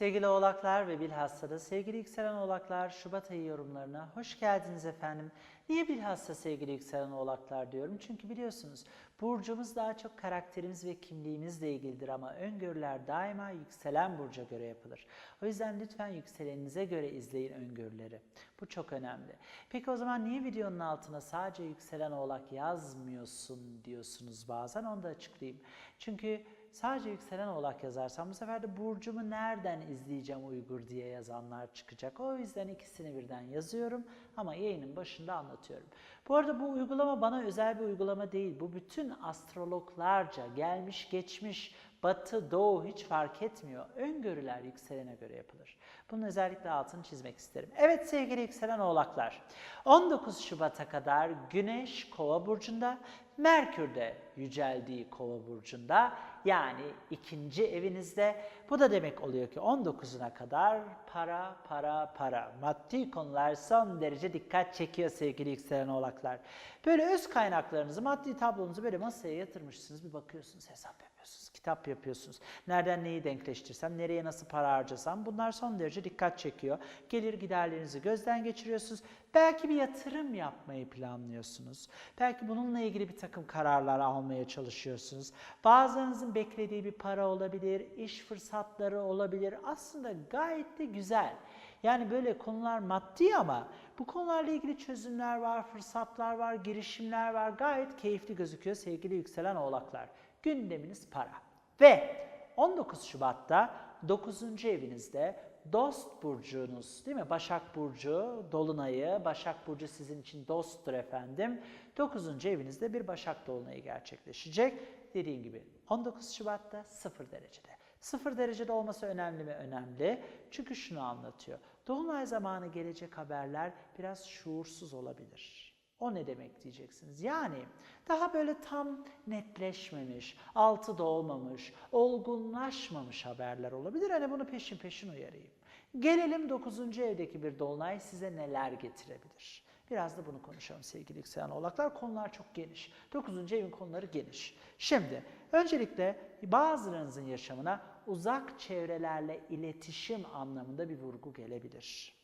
Sevgili oğlaklar ve bilhassa da sevgili yükselen oğlaklar Şubat ayı yorumlarına hoş geldiniz efendim. Niye bilhassa sevgili yükselen oğlaklar diyorum? Çünkü biliyorsunuz burcumuz daha çok karakterimiz ve kimliğimizle ilgilidir ama öngörüler daima yükselen burca göre yapılır. O yüzden lütfen yükseleninize göre izleyin öngörüleri. Bu çok önemli. Peki o zaman niye videonun altına sadece yükselen oğlak yazmıyorsun diyorsunuz bazen onu da açıklayayım. Çünkü sadece yükselen oğlak yazarsam bu sefer de burcumu nereden izleyeceğim Uygur diye yazanlar çıkacak. O yüzden ikisini birden yazıyorum ama yayının başında anlatıyorum. Bu arada bu uygulama bana özel bir uygulama değil. Bu bütün astrologlarca gelmiş geçmiş batı doğu hiç fark etmiyor. Öngörüler yükselene göre yapılır. Bunun özellikle altını çizmek isterim. Evet sevgili yükselen oğlaklar 19 Şubat'a kadar Güneş Kova burcunda Merkür de yüceldiği Kova burcunda yani ikinci evinizde. Bu da demek oluyor ki 19'una kadar para, para, para. Maddi konular son derece dikkat çekiyor sevgili yükselen oğlaklar. Böyle öz kaynaklarınızı, maddi tablonuzu böyle masaya yatırmışsınız. Bir bakıyorsunuz hesap yapıyorsunuz, kitap yapıyorsunuz. Nereden neyi denkleştirsem, nereye nasıl para harcasam bunlar son derece dikkat çekiyor. Gelir giderlerinizi gözden geçiriyorsunuz. Belki bir yatırım yapmayı planlıyorsunuz. Belki bununla ilgili bir takım kararlar almaya çalışıyorsunuz. Bazılarınızın beklediği bir para olabilir, iş fırsatları olabilir. Aslında gayet de güzel. Yani böyle konular maddi ama bu konularla ilgili çözümler var, fırsatlar var, girişimler var. Gayet keyifli gözüküyor sevgili yükselen oğlaklar. Gündeminiz para. Ve 19 Şubat'ta 9. evinizde dost burcunuz değil mi? Başak Burcu, Dolunay'ı, Başak Burcu sizin için dosttur efendim. 9. evinizde bir Başak Dolunay'ı gerçekleşecek. Dediğim gibi 19 Şubat'ta 0 derecede. 0 derecede olması önemli mi? Önemli. Çünkü şunu anlatıyor. Dolunay zamanı gelecek haberler biraz şuursuz olabilir. O ne demek diyeceksiniz. Yani daha böyle tam netleşmemiş, altı dolmamış, olgunlaşmamış haberler olabilir. Hani bunu peşin peşin uyarayım. Gelelim 9. evdeki bir dolunay size neler getirebilir? Biraz da bunu konuşalım sevgili yükselen oğlaklar. Konular çok geniş. 9. evin konuları geniş. Şimdi öncelikle bazılarınızın yaşamına uzak çevrelerle iletişim anlamında bir vurgu gelebilir.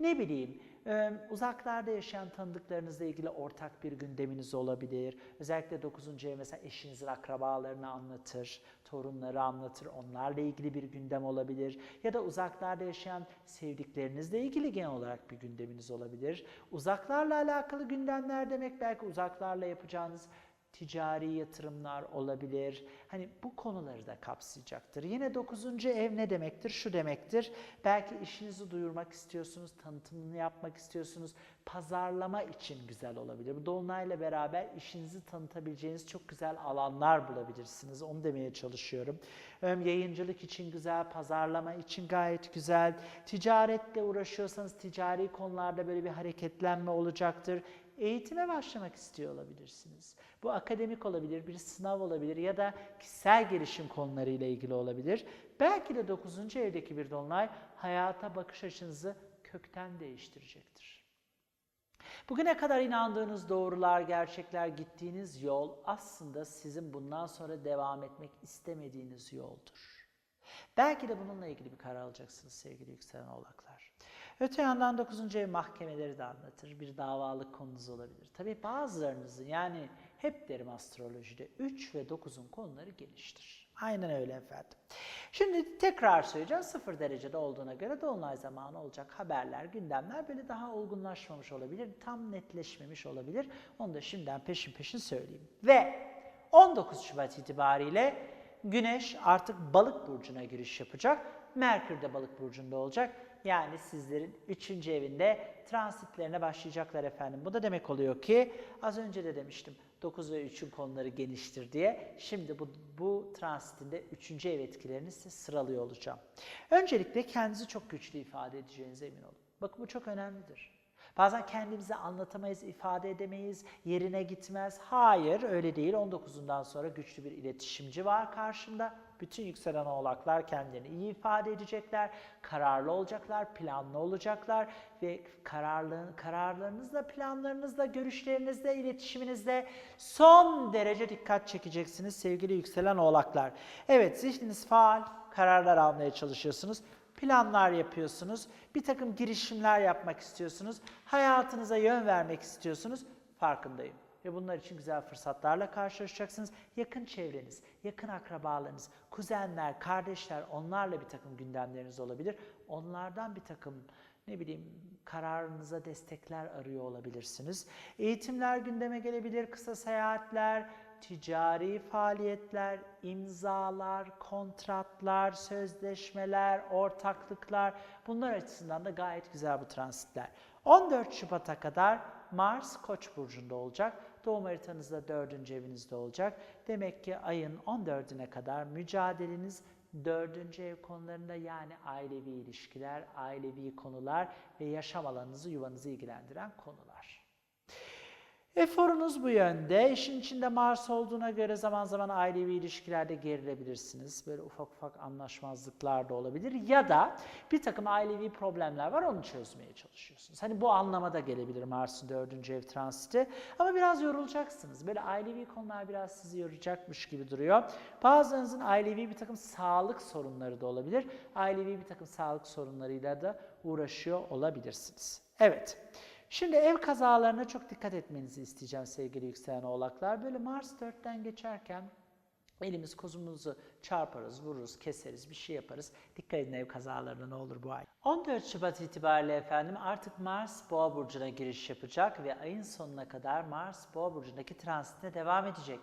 Ne bileyim, e, uzaklarda yaşayan tanıdıklarınızla ilgili ortak bir gündeminiz olabilir. Özellikle 9. ev mesela eşinizin akrabalarını anlatır, torunları anlatır, onlarla ilgili bir gündem olabilir. Ya da uzaklarda yaşayan sevdiklerinizle ilgili genel olarak bir gündeminiz olabilir. Uzaklarla alakalı gündemler demek belki uzaklarla yapacağınız ticari yatırımlar olabilir. Hani bu konuları da kapsayacaktır. Yine 9. ev ne demektir? Şu demektir. Belki işinizi duyurmak istiyorsunuz, tanıtımını yapmak istiyorsunuz. Pazarlama için güzel olabilir. Bu dolunayla beraber işinizi tanıtabileceğiniz çok güzel alanlar bulabilirsiniz. Onu demeye çalışıyorum. Yayıncılık için güzel, pazarlama için gayet güzel. Ticaretle uğraşıyorsanız ticari konularda böyle bir hareketlenme olacaktır eğitime başlamak istiyor olabilirsiniz. Bu akademik olabilir, bir sınav olabilir ya da kişisel gelişim konularıyla ilgili olabilir. Belki de 9. evdeki bir dolunay hayata bakış açınızı kökten değiştirecektir. Bugüne kadar inandığınız doğrular, gerçekler, gittiğiniz yol aslında sizin bundan sonra devam etmek istemediğiniz yoldur. Belki de bununla ilgili bir karar alacaksınız sevgili yükselen oğlaklar. Öte yandan 9. ev mahkemeleri de anlatır. Bir davalık konunuz olabilir. Tabii bazılarınızın yani hep derim astrolojide 3 ve 9'un konuları geniştir. Aynen öyle efendim. Şimdi tekrar söyleyeceğim. 0 derecede olduğuna göre dolunay zamanı olacak haberler, gündemler böyle daha olgunlaşmamış olabilir. Tam netleşmemiş olabilir. Onu da şimdiden peşin peşin söyleyeyim. Ve 19 Şubat itibariyle Güneş artık balık burcuna giriş yapacak. Merkür de balık burcunda olacak. Yani sizlerin 3. evinde transitlerine başlayacaklar efendim. Bu da demek oluyor ki az önce de demiştim 9 ve 3'ün konuları geniştir diye. Şimdi bu, bu transitinde 3. ev etkilerini size sıralıyor olacağım. Öncelikle kendinizi çok güçlü ifade edeceğinize emin olun. Bakın bu çok önemlidir. Bazen kendimizi anlatamayız, ifade edemeyiz, yerine gitmez. Hayır öyle değil. 19'undan sonra güçlü bir iletişimci var karşımda. Bütün yükselen oğlaklar kendilerini iyi ifade edecekler, kararlı olacaklar, planlı olacaklar ve kararlı, kararlarınızla, planlarınızla, görüşlerinizle, iletişiminizle son derece dikkat çekeceksiniz sevgili yükselen oğlaklar. Evet zihniniz faal, kararlar almaya çalışıyorsunuz planlar yapıyorsunuz, bir takım girişimler yapmak istiyorsunuz, hayatınıza yön vermek istiyorsunuz, farkındayım. Ve bunlar için güzel fırsatlarla karşılaşacaksınız. Yakın çevreniz, yakın akrabalarınız, kuzenler, kardeşler onlarla bir takım gündemleriniz olabilir. Onlardan bir takım ne bileyim kararınıza destekler arıyor olabilirsiniz. Eğitimler gündeme gelebilir, kısa seyahatler, ticari faaliyetler, imzalar, kontratlar, sözleşmeler, ortaklıklar bunlar açısından da gayet güzel bu transitler. 14 Şubat'a kadar Mars Koç burcunda olacak. Doğum haritanızda 4. evinizde olacak. Demek ki ayın 14'üne kadar mücadeleniz 4. ev konularında yani ailevi ilişkiler, ailevi konular ve yaşam alanınızı, yuvanızı ilgilendiren konular. Eforunuz bu yönde. İşin içinde Mars olduğuna göre zaman zaman ailevi ilişkilerde gerilebilirsiniz. Böyle ufak ufak anlaşmazlıklar da olabilir. Ya da bir takım ailevi problemler var onu çözmeye çalışıyorsunuz. Hani bu anlamada gelebilir Mars'ın dördüncü ev transiti. Ama biraz yorulacaksınız. Böyle ailevi konular biraz sizi yoracakmış gibi duruyor. Bazılarınızın ailevi bir takım sağlık sorunları da olabilir. Ailevi bir takım sağlık sorunlarıyla da uğraşıyor olabilirsiniz. Evet. Şimdi ev kazalarına çok dikkat etmenizi isteyeceğim sevgili yükselen oğlaklar. Böyle Mars 4'ten geçerken elimiz kozumuzu çarparız, vururuz, keseriz, bir şey yaparız. Dikkat edin ev kazalarına ne olur bu ay. 14 Şubat itibariyle efendim artık Mars Boğa burcuna giriş yapacak ve ayın sonuna kadar Mars Boğa burcundaki transitine devam edecek.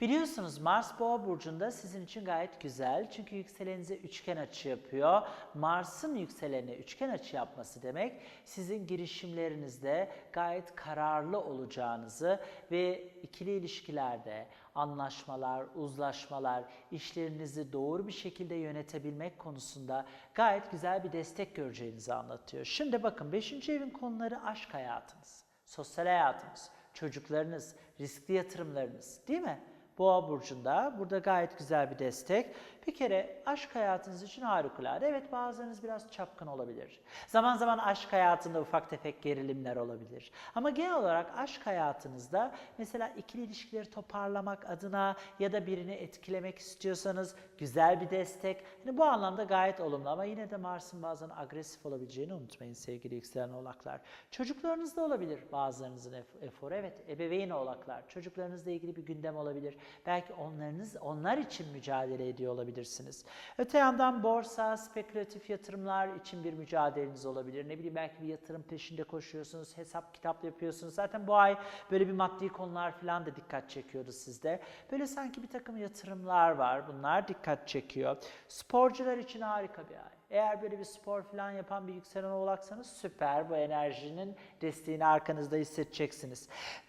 Biliyorsunuz Mars Boğa burcunda sizin için gayet güzel. Çünkü yükselenize üçgen açı yapıyor. Mars'ın yükselenine üçgen açı yapması demek sizin girişimlerinizde gayet kararlı olacağınızı ve ikili ilişkilerde anlaşmalar, uzlaşmalar, işlerinizi doğru bir şekilde yönetebilmek konusunda gayet güzel bir destek göreceğinizi anlatıyor. Şimdi bakın 5. evin konuları aşk hayatınız, sosyal hayatınız, çocuklarınız, riskli yatırımlarınız değil mi? Boğa burcunda burada gayet güzel bir destek. Bir kere aşk hayatınız için harikulade. Evet bazılarınız biraz çapkın olabilir. Zaman zaman aşk hayatında ufak tefek gerilimler olabilir. Ama genel olarak aşk hayatınızda mesela ikili ilişkileri toparlamak adına ya da birini etkilemek istiyorsanız güzel bir destek. Yani bu anlamda gayet olumlu ama yine de Mars'ın bazen agresif olabileceğini unutmayın sevgili yükselen oğlaklar. Çocuklarınızda olabilir bazılarınızın eforu. Evet ebeveyn oğlaklar. Çocuklarınızla ilgili bir gündem olabilir. Belki onlarınız onlar için mücadele ediyor olabilirsiniz. Öte yandan borsa, spekülatif yatırımlar için bir mücadeleniz olabilir. Ne bileyim belki bir yatırım peşinde koşuyorsunuz, hesap kitap yapıyorsunuz. Zaten bu ay böyle bir maddi konular falan da dikkat çekiyordu sizde. Böyle sanki bir takım yatırımlar var. Bunlar dikkat çekiyor. Sporcular için harika bir ay. Eğer böyle bir spor falan yapan bir yükselen oğlaksanız süper. Bu enerjinin desteğini arkanızda hissedeceksiniz.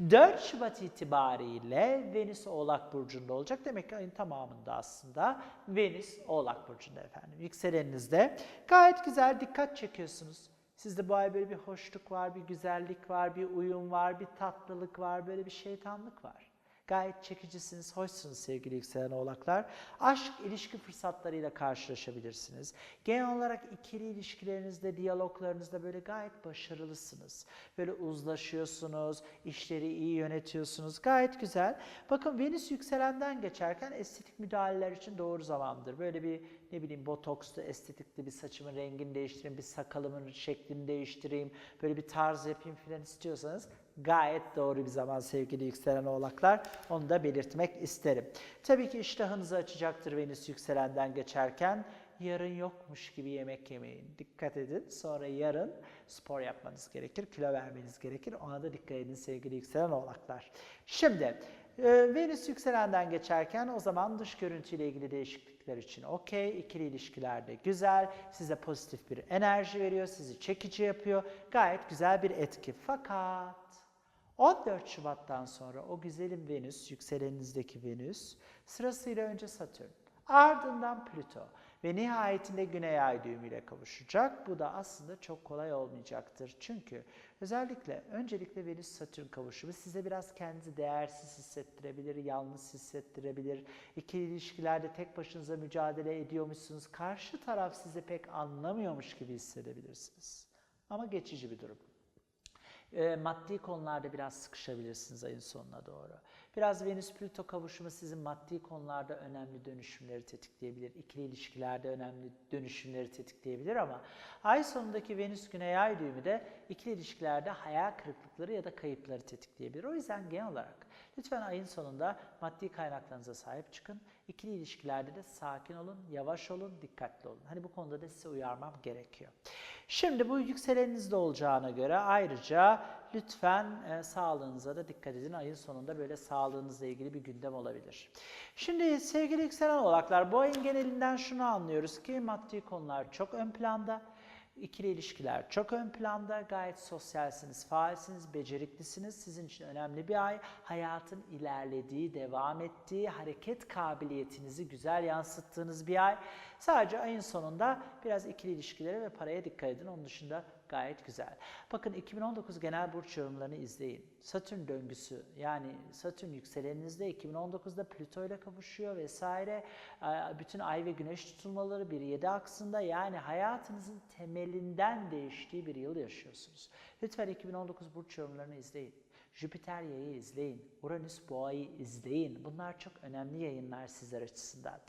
4 Şubat itibariyle Venüs Oğlak Burcu'nda olacak. Demek ki ayın tamamında aslında Venüs Oğlak Burcu'nda efendim. Yükseleninizde gayet güzel dikkat çekiyorsunuz. Sizde bu ay böyle bir hoşluk var, bir güzellik var, bir uyum var, bir tatlılık var, böyle bir şeytanlık var. Gayet çekicisiniz, hoşsunuz sevgili yükselen oğlaklar. Aşk ilişki fırsatlarıyla karşılaşabilirsiniz. Genel olarak ikili ilişkilerinizde, diyaloglarınızda böyle gayet başarılısınız. Böyle uzlaşıyorsunuz, işleri iyi yönetiyorsunuz. Gayet güzel. Bakın Venüs yükselenden geçerken estetik müdahaleler için doğru zamandır. Böyle bir ne bileyim botokslu, estetikli bir saçımın rengini değiştireyim, bir sakalımın şeklini değiştireyim, böyle bir tarz yapayım filan istiyorsanız gayet doğru bir zaman sevgili yükselen oğlaklar. Onu da belirtmek isterim. Tabii ki iştahınızı açacaktır Venüs yükselenden geçerken. Yarın yokmuş gibi yemek yemeyin. Dikkat edin. Sonra yarın spor yapmanız gerekir, kilo vermeniz gerekir. Ona da dikkat edin sevgili yükselen oğlaklar. Şimdi e, Venüs yükselenden geçerken o zaman dış görüntüyle ilgili değişiklikler için okey. İkili ilişkilerde güzel. Size pozitif bir enerji veriyor. Sizi çekici yapıyor. Gayet güzel bir etki. Fakat 14 Şubat'tan sonra o güzelim Venüs, yükselenizdeki Venüs, sırasıyla önce Satürn, ardından Plüto. ve nihayetinde Güney Ay düğümüyle kavuşacak. Bu da aslında çok kolay olmayacaktır. Çünkü özellikle öncelikle Venüs Satürn kavuşumu size biraz kendinizi değersiz hissettirebilir, yalnız hissettirebilir. İkili ilişkilerde tek başınıza mücadele ediyormuşsunuz. Karşı taraf sizi pek anlamıyormuş gibi hissedebilirsiniz. Ama geçici bir durum. E, maddi konularda biraz sıkışabilirsiniz ayın sonuna doğru. Biraz Venüs-Plüto kavuşumu sizin maddi konularda önemli dönüşümleri tetikleyebilir. İkili ilişkilerde önemli dönüşümleri tetikleyebilir ama ay sonundaki Venüs-Güney ay düğümü de ikili ilişkilerde hayal kırıklıkları ya da kayıpları tetikleyebilir. O yüzden genel olarak lütfen ayın sonunda maddi kaynaklarınıza sahip çıkın. İkili ilişkilerde de sakin olun, yavaş olun, dikkatli olun. Hani bu konuda da size uyarmam gerekiyor. Şimdi bu yükselenizde olacağına göre ayrıca lütfen e, sağlığınıza da dikkat edin. Ayın sonunda böyle sağlığınızla ilgili bir gündem olabilir. Şimdi sevgili yükselen oğlaklar bu ayın genelinden şunu anlıyoruz ki maddi konular çok ön planda. İkili ilişkiler çok ön planda. Gayet sosyalsiniz, faalsiniz, beceriklisiniz. Sizin için önemli bir ay. Hayatın ilerlediği, devam ettiği, hareket kabiliyetinizi güzel yansıttığınız bir ay. Sadece ayın sonunda biraz ikili ilişkilere ve paraya dikkat edin. Onun dışında gayet güzel. Bakın 2019 genel burç yorumlarını izleyin. Satürn döngüsü yani Satürn yükseleninizde 2019'da Plüto ile kavuşuyor vesaire. Bütün ay ve güneş tutulmaları bir 7 aksında yani hayatınızın temelinden değiştiği bir yıl yaşıyorsunuz. Lütfen 2019 burç yorumlarını izleyin. Jüpiter yayı izleyin. Uranüs boğayı izleyin. Bunlar çok önemli yayınlar sizler açısından.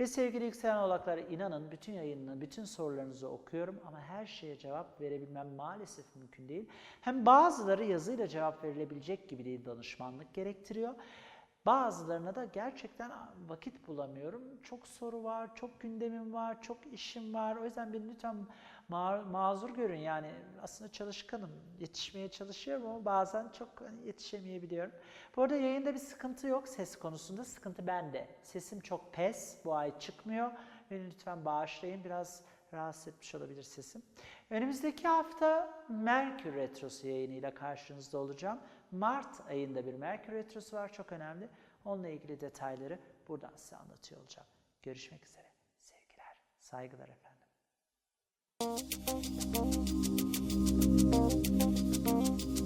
Ve sevgili yükselen oğlaklar inanın bütün yayınını, bütün sorularınızı okuyorum ama her şeye cevap verebilmem maalesef mümkün değil. Hem bazıları yazıyla cevap verilebilecek gibi değil danışmanlık gerektiriyor. Bazılarına da gerçekten vakit bulamıyorum. Çok soru var, çok gündemim var, çok işim var. O yüzden beni lütfen ma mazur görün. Yani aslında çalışkanım, yetişmeye çalışıyorum ama bazen çok hani yetişemeyebiliyorum. Bu arada yayında bir sıkıntı yok ses konusunda. Sıkıntı bende. Sesim çok pes, bu ay çıkmıyor. Beni lütfen bağışlayın. Biraz rahatsız etmiş olabilir sesim. Önümüzdeki hafta Merkür Retrosu yayınıyla karşınızda olacağım. Mart ayında bir Merkür Retrosu var çok önemli. Onunla ilgili detayları buradan size anlatıyor olacağım. Görüşmek üzere. Sevgiler, saygılar efendim. Müzik